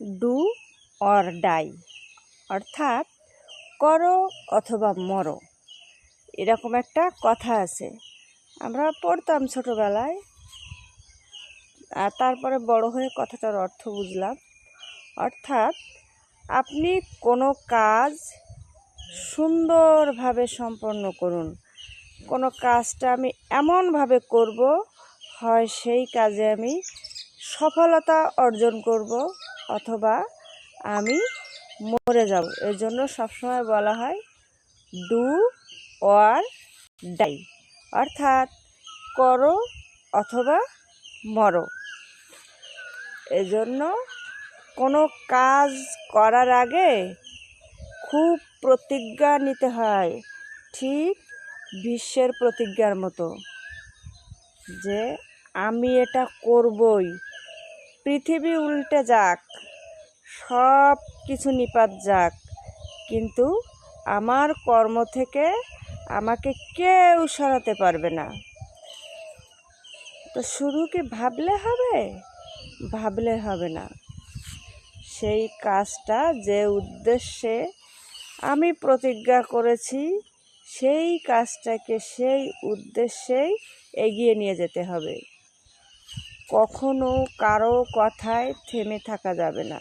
Do or die, অর্থাৎ করো অথবা মরো। এরকম একটা কথা আছে। আমরা পড়তাম ছোটোবেলায়। আর তারপরে বড় হয়ে কথাটার অর্থ বুঝলাম। অর্থাৎ আপনি কোনো কাজ সুন্দরভাবে সম্পন্ন করুন। কোনো কাজটা আমি এমনভাবে করব, হয় সেই কাজে আমি সফলতা অর্জন করব। অথবা আমি মরে যাব। এর জন্য সবসময় বলা হয় ডু অর ডাই অর্থাৎ, করো অথবা মরো। এজন্য কোনো কাজ করার আগে খুব প্রতিজ্ঞা নিতে হয়, ঠিক বিশ্বের প্রতিজ্ঞার মতো, যে আমি এটা করবই। পৃথিবী উল্টে যাক, সব কিছু নিপাত যাক। কিন্তু আমার কর্ম থেকে আমাকে কেউ সরাতে পারবে না। তো শুধু কি ভাবলে হবে? ভাবলে হবে না। সেই কাজটা যে উদ্দেশ্যে আমি প্রতিজ্ঞা করেছি, সেই কাজটাকে সেই উদ্দেশ্যেই এগিয়ে নিয়ে যেতে হবে। কখনো কারও কথায় থেমে থাকা যাবে না।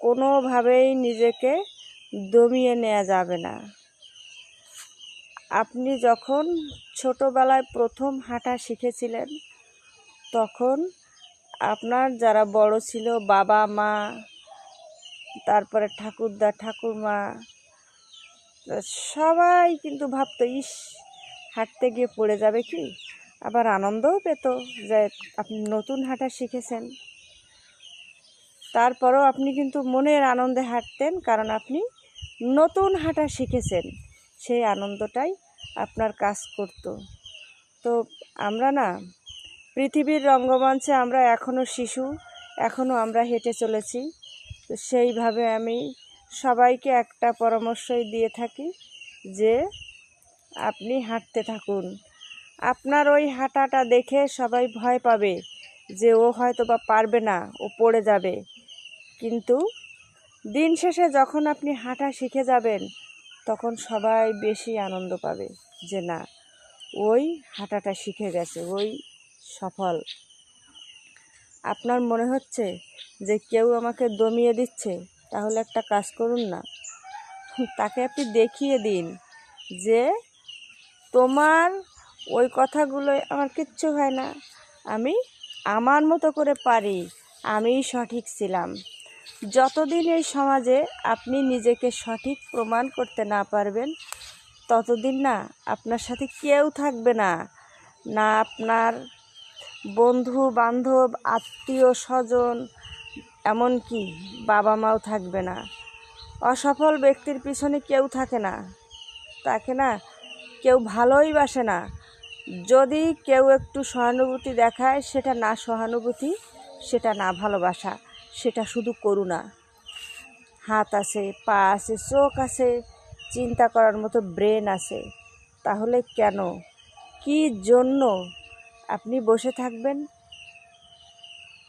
কোনোভাবেই নিজেকে দমিয়ে নেওয়া যাবে না। আপনি যখন ছোটোবেলায় প্রথম হাঁটা শিখেছিলেন, তখন আপনার যারা বড় ছিল বাবা, মা, তারপরে ঠাকুরদা, ঠাকুরমা, সবাই কিন্তু ভাবতো, ইস, হাঁটতে গিয়ে পড়ে যাবে কি? আবার আনন্দও পেত যে আপনি নতুন হাঁটা শিখেছেন। তারপরেও আপনি কিন্তু মনের আনন্দে হাঁটতেন, কারণ আপনি নতুন হাঁটা শিখেছেন। সেই আনন্দটাই আপনার কাজ করত। তো আমরা না, পৃথিবীর রঙ্গমঞ্চে আমরা এখনও শিশু এখনও আমরা হেঁটে চলেছি। তো সেইভাবে আমি সবাইকে একটা পরামর্শই দিয়ে থাকি যে আপনি হাঁটতে থাকুন। আপনার ওই হাঁটাটা দেখে সবাই ভয় পাবে যে ও হয়তো বা পারবে না, ও পড়ে যাবে। কিন্তু দিন শেষে যখন আপনি হাঁটা শিখে যাবেন, তখন সবাই বেশি আনন্দ পাবে যে না, ওই হাঁটাটা শিখে গেছে, ওই সফল। আপনার মনে হচ্ছে যে কেউ আমাকে দমিয়ে দিচ্ছে? তাহলে একটা কাজ করুন না। তাকে আপনি দেখিয়ে দিন যে তোমার ওই কথাগুলো আমার কিচ্ছু হয় না। আমি আমার মতো করে পারি, আমিই সঠিক ছিলাম। যতদিন এই সমাজে আপনি নিজেকে সঠিক প্রমাণ করতে না পারবেন, ততদিন না আপনার সাথে কেউ থাকবে না। না আপনার বন্ধু, বান্ধব, আত্মীয়, স্বজন, এমনকি বাবা মাও থাকবে না। অসফল ব্যক্তির পিছনে কেউ থাকে না। তাকে না কেউ ভালোই বাসে না। যদি কেউ একটু সহানুভূতি দেখায়, সেটা না সহানুভূতি, সেটা না ভালোবাসা, সেটা শুধু করুণা। হাত আছে, পা আছে, চোখ আছে, চিন্তা করার মতো ব্রেন আছে। তাহলে কেন? কি জন্য আপনি বসে থাকবেন?